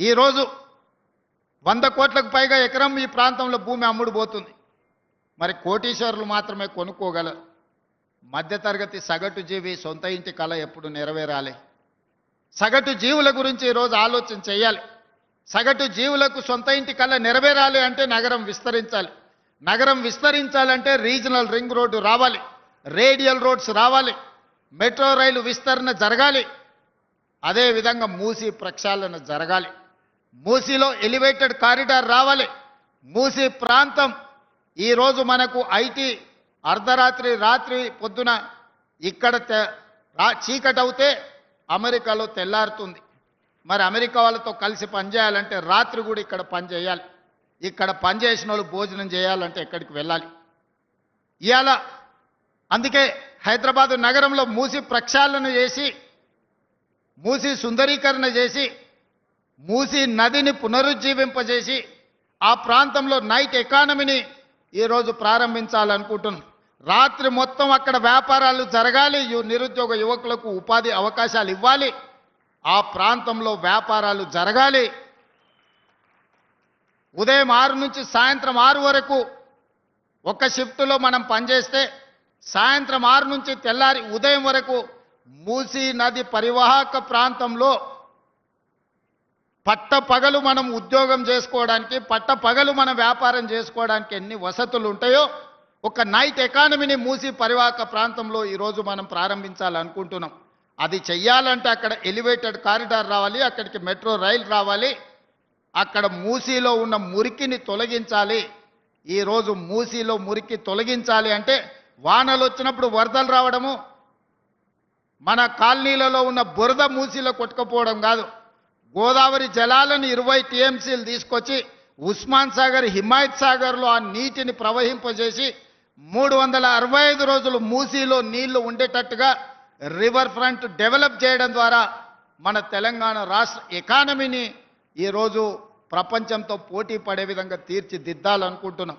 ఈరోజు వంద కోట్లకు పైగా ఎకరం ఈ ప్రాంతంలో భూమి అమ్ముడుపోతుంది. మరి కోటీశ్వరులు మాత్రమే కొనుక్కోగలరు మధ్యతరగతి సగటు జీవి సొంత ఇంటి కళ ఎప్పుడు నెరవేరాలి. సగటు జీవుల గురించి ఈరోజు ఆలోచన చేయాలి. సగటు జీవులకు సొంత ఇంటి కళ నెరవేరాలి అంటే నగరం విస్తరించాలి. నగరం విస్తరించాలంటే రీజనల్ రింగ్ రోడ్డు రావాలి. రేడియల్ రోడ్స్ రావాలి. మెట్రో రైలు విస్తరణ జరగాలి. అదేవిధంగా మూసి ప్రక్షాళన జరగాలి. మూసీలో ఎలివేటెడ్ కారిడార్ రావాలి. మూసీ ప్రాంతం ఈరోజు మనకు ఐటీ అర్ధరాత్రి రాత్రి పొద్దున ఇక్కడ చీకటవుతే అమెరికాలో తెల్లారుతుంది. మరి అమెరికా వాళ్ళతో కలిసి పనిచేయాలంటే రాత్రి కూడా ఇక్కడ పని చేయాలి. ఇక్కడ పనిచేసిన వాళ్ళు భోజనం చేయాలంటే ఎక్కడికి వెళ్ళాలి. ఇవాళ అందుకే హైదరాబాద్ నగరంలో మూసి ప్రక్షాళన చేసి మూసి సుందరీకరణ చేసి మూసి నదిని పునరుజ్జీవింపజేసి ఆ ప్రాంతంలో నైట్ ఎకానమీని ఈరోజు ప్రారంభించాలనుకుంటున్నాం. రాత్రి మొత్తం అక్కడ వ్యాపారాలు జరగాలి. నిరుద్యోగ యువకులకు ఉపాధి అవకాశాలు ఇవ్వాలి. ఆ ప్రాంతంలో వ్యాపారాలు జరగాలి. ఉదయం ఆరు నుంచి సాయంత్రం ఆరు వరకు ఒక షిఫ్ట్లో మనం పనిచేస్తే సాయంత్రం ఆరు నుంచి తెల్లారి ఉదయం వరకు మూసీ నది పరివాహక ప్రాంతంలో పట్ట పగలు మనం ఉద్యోగం చేసుకోవడానికి పట్ట పగలు మనం వ్యాపారం చేసుకోవడానికి ఎన్ని వసతులు ఉంటాయో ఒక నైట్ ఎకానమీని మూసి పరివాహక ప్రాంతంలో ఈరోజు మనం ప్రారంభించాలనుకుంటున్నాం. అది చెయ్యాలంటే అక్కడ ఎలివేటెడ్ కారిడార్ రావాలి అక్కడికి మెట్రో రైలు రావాలి అక్కడ మూసీలో ఉన్న మురికిని తొలగించాలి. ఈరోజు మూసీలో మురికి తొలగించాలి అంటే వానలు వచ్చినప్పుడు వరదలు రావడము మన కాలనీలలో ఉన్న బురద మూసీలో కొట్టుకుపోవడం కాదు. గోదావరి జలాలను ఇరవై టీఎంసీలు తీసుకొచ్చి ఉస్మాన్ సాగర్ హిమాయత్ సాగర్లో ఆ నీటిని ప్రవహింపజేసి మూడు వందల అరవై ఐదు రోజులు మూసీలో నీళ్ళు ఉండేటట్టుగా రివర్ ఫ్రంట్ డెవలప్ చేయడం ద్వారా మన తెలంగాణ రాష్ట్ర ఎకానమీని ఈరోజు ప్రపంచంతో పోటీ పడే విధంగా తీర్చిదిద్దాలనుకుంటున్నాం.